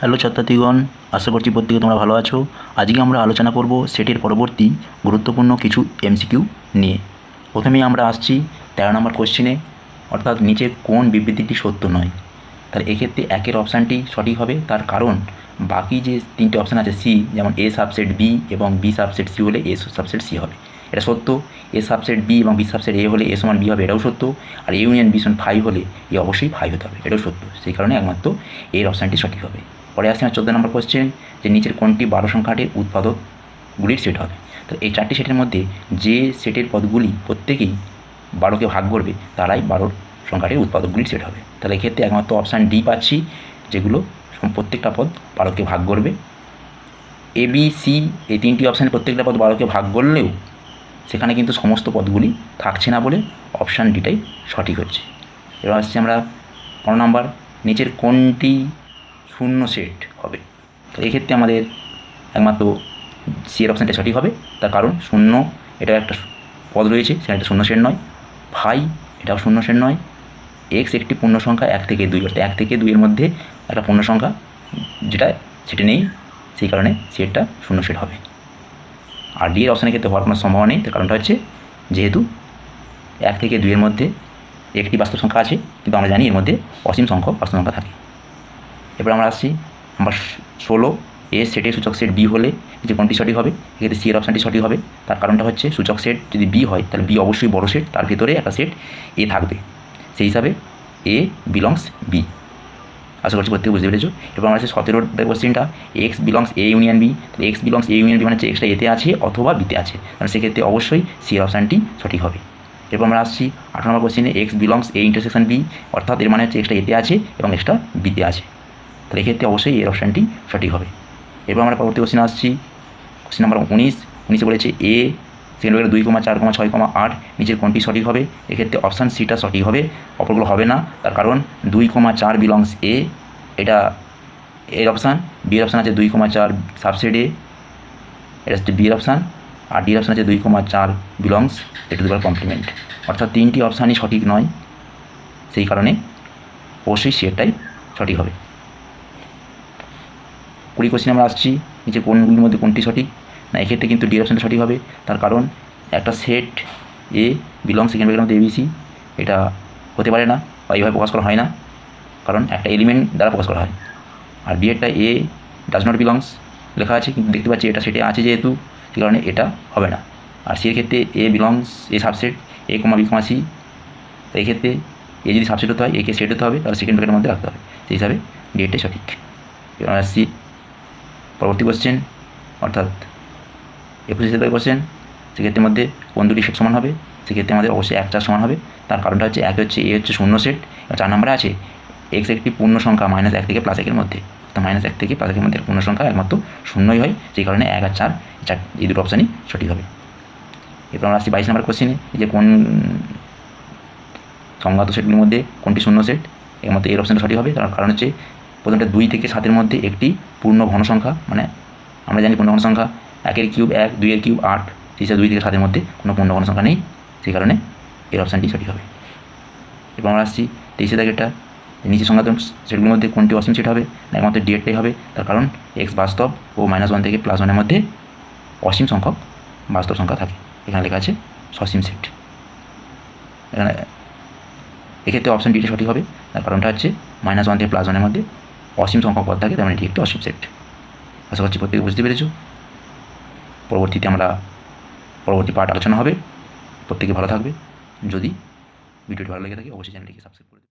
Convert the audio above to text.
Hello ছাত্রছাত্রীগণ, আশা করছি প্রত্যেকে তোমরা ভালো আছো। আজকে আমরা আলোচনা করব সেটের পরবর্তী গুরুত্বপূর্ণ কিছু এমসিকিউ নিয়ে। প্রথমেই আমরা আসছি তেরো নম্বর কোশ্চেনে অর্থাৎ নিচে কোন বিবৃতিটি সত্য নয়। তাহলে এক্ষেত্রে একের অপশানটি সঠিক হবে, তার কারণ বাকি যে তিনটে অপশান আছে সি যেমন এ সাবসেট বি এবং বি সাবসেট সি হলে এ সাবসেট সি হবে। এটা সত্য এ সাবসেট বি এবং বি সাবসেট এ হলে এ সমান বি হবে, এটাও সত্য। আর এ ইউনিয়ন বি সমান ফাইভ হলে এ অবশ্যই ফাইভ হতে হবে, এটাও সত্য। সেই কারণে একমাত্র এর অপশানটি সঠিক হবে। পরে আসছে আমার চোদ্দ নম্বর কোশ্চেন যে নিচের কোনটি বারো সংখ্যাটির উৎপাদকগুলির সেট হবে? তো এই চারটি সেটের মধ্যে যে সেটের পদগুলি প্রত্যেকেই বারোকে ভাগ করবে, তারাই বারোর সংখ্যাটির উৎপাদকগুলির সেট হবে। তাহলে এক্ষেত্রে একমাত্র অপশান ডি পাচ্ছি, যেগুলো প্রত্যেকটা পদ বারোকে ভাগ করবে। এ বি সি এই তিনটি অপশানে প্রত্যেকটা পদ বারোকে ভাগ করলেও সেখানে কিন্তু সমস্ত পদগুলি থাকছে না বলে অপশান ডিটাই সঠিক হচ্ছে। এবার আসছে আমরা পনেরো নম্বর, নিচের কোনটি শূন্য সেট হবে। তো এক্ষেত্রে আমাদের একমাত্র সি এর অপশানটা সঠিক হবে। তার কারণ শূন্য এটা একটা পদ রয়েছে সেটা একটা শূন্য সেট নয়। ফাই, এটাও শূন্য সেট নয়। এক্স একটি পূর্ণ সংখ্যা, এক থেকে দুই, অর্থাৎ এক থেকে দুইয়ের মধ্যে একটা পূর্ণ সংখ্যা, যেটা সেটা নেই। সেই কারণে সেটটা শূন্য সেট হবে। আর ডি এর অপশানের ক্ষেত্রে হওয়ার কোনো সম্ভাবনা নেই। তার কারণটা হচ্ছে, যেহেতু এক থেকে দুইয়ের মধ্যে একটি বাস্তব সংখ্যা আছে, কিন্তু আমরা জানি এর মধ্যে অসীম সংখ্যক বাস্তব সংখ্যা থাকে। এবার আমরা আসছি আমরা ষোলো এ সেটের সূচক সেট বি হলে যে কোনটি সঠিক হবে? এক্ষেত্রে সি এর অপশানটি সঠিক হবে। তার কারণটা হচ্ছে সূচক সেট যদি বি হয়, তাহলে বি অবশ্যই বড় সেট তার ভিতরে একটা সেট এ থাকবে। সেই হিসাবে এ বিলংস বি আশা করছি প্রত্যেকে বুঝতে পেরেছ? এবার আমার আছে সতেরোর কোশ্চেনটা X belongs A union B তাহলে X belongs A union B মানে হচ্ছে এক্সটা এতে আছে অথবা বিতে আছে। তাহলে সেক্ষেত্রে অবশ্যই সি এর অপশানটি সঠিক হবে। এরপর আমরা আসছি আঠারো নম্বর কোশ্চেনে X belongs A intersection B অর্থাৎ এর মানে হচ্ছে এক্সটা এতে আছে এবং এক্সটা বিতে আছে। তাহলে এক্ষেত্রে অবশ্যই এর অপশানটি সঠিক হবে। এরপর আমরা পরবর্তী কোশ্চেন আসছি। কোশ্চেন নাম্বার উনিশ। উনিশে বলেছে এ সেকেন্ড ব্র্যাকেট দুই কমা, চার কমা, ছয় কমা, আট। নিচের কোনটি সঠিক হবে? এক্ষেত্রে অপশান সিটা সঠিক হবে। অপরগুলো হবে না। তার কারণ দুই কমা, চার বিলংস এ এটা এর অপশান বি এর অপশান আছে দুই কমা, চার সাবসেট এ এটা হচ্ছে বি এর অপশান আর ডি অপশান আছে দুই কমা, চার বিলংস এ টু দুবার কমপ্লিমেন্ট অর্থাৎ তিনটি অপশানই সঠিক নয়। সেই কারণে অবশ্যই সেটাই সঠিক হবে। কুড়ি কোশ্চেন আমরা আসছি নিচে কোনগুলির মধ্যে কোনটি সঠিক? না, এক্ষেত্রে কিন্তু ডি অপশানটা সঠিক হবে। তার কারণ একটা সেট এ বিলং সেকেন্ড মধ্যে এবিসি এটা হতে পারে না বা এইভাবে প্রকাশ করা হয় না। কারণ একটা এলিমেন্ট দ্বারা প্রকাশ করা হয়। আর বি এরটা এ ডাজ নট বিলংস লেখা আছে, কিন্তু দেখতে পাচ্ছি এটা সেটে আছে যেহেতু সেই কারণে এটা হবে না। আর সি এর ক্ষেত্রে A belongs A subset A comma B comma C তো এক্ষেত্রে এ যদি সাবসেট হতে হয় একে সেট হতে হবে, তাহলে সেকেন্ড ব্র্যাকেটের মধ্যে রাখতে হবে। সেই হিসাবে ডি এরটাই সঠিক। আসছি পরবর্তী কোশ্চেন অর্থাৎ একুশে সেটের কোশ্চেন সেক্ষেত্রে মধ্যে কোন দুটি সেট সমান হবে? সেক্ষেত্রে আমাদের অবশ্যই এক চার সমান হবে। তার কারণটা হচ্ছে এক হচ্ছে এ হচ্ছে শূন্য সেট চার নম্বরে আছে এক্স একটি পূর্ণ সংখ্যা মাইনাস এক থেকে প্লাস একের মধ্যে। তো মাইনাস এক থেকে প্লাস একের মধ্যে পূর্ণ সংখ্যা একমাত্র শূন্যই হয় সেই কারণে এক আর চার চার, এই দুটো অপশানই সঠিক হবে। এরপর আমরা আসছি বাইশ নম্বর কোশ্চেনে যে কোন সংজ্ঞাত সেটগুলির মধ্যে কোনটি শূন্য সেট মধ্যে এর অপশানটা সঠিক হবে। তার কারণ হচ্ছে প্রথমটা দুই থেকে সাতের মধ্যে একটি পূর্ণ ঘন সংখ্যা মানে আমরা জানি পূর্ণ ঘন সংখ্যা একের কিউব এক, দুইয়ের কিউব আট হিসাবে দুই থেকে সাতের মধ্যে কোনো পূর্ণ ঘন সংখ্যা নেই, সেই কারণে এর অপশানটি সঠিক হবে। এরপর আমরা আসছি তেইশে দাগেরটা নিচে সংজ্ঞাত সেটগুলির মধ্যে কোনটি অসীম সেট হবে না একমাত্র ডিএডটাই হবে, তার কারণ এক্স বাস্তব ও মাইনাস ওয়ান থেকে প্লাস ওয়ানের মধ্যে অসীম সংখ্যক বাস্তব সংখ্যা থাকে। এখানে লেখা আছে সসীম সেট। এখানে এক্ষেত্রে অপশান ডিটা সঠিক হবে, তার কারণটা হচ্ছে মাইনাস ওয়ান থেকে প্লাস ওয়ানের মধ্যে অসীম সংখ্যক পদ থাকে, তার মানে এটি একটি অসীম সেট আশা করছি প্রত্যেকে বুঝতে পেরেছ। পরবর্তীতে আমরা পরবর্তী পাঠ আলোচনা হবে। প্রত্যেকে ভালো থাকবে। যদি ভিডিওটি ভালো লেগে থাকে, অবশ্যই চ্যানেলটিকে সাবস্ক্রাইব করে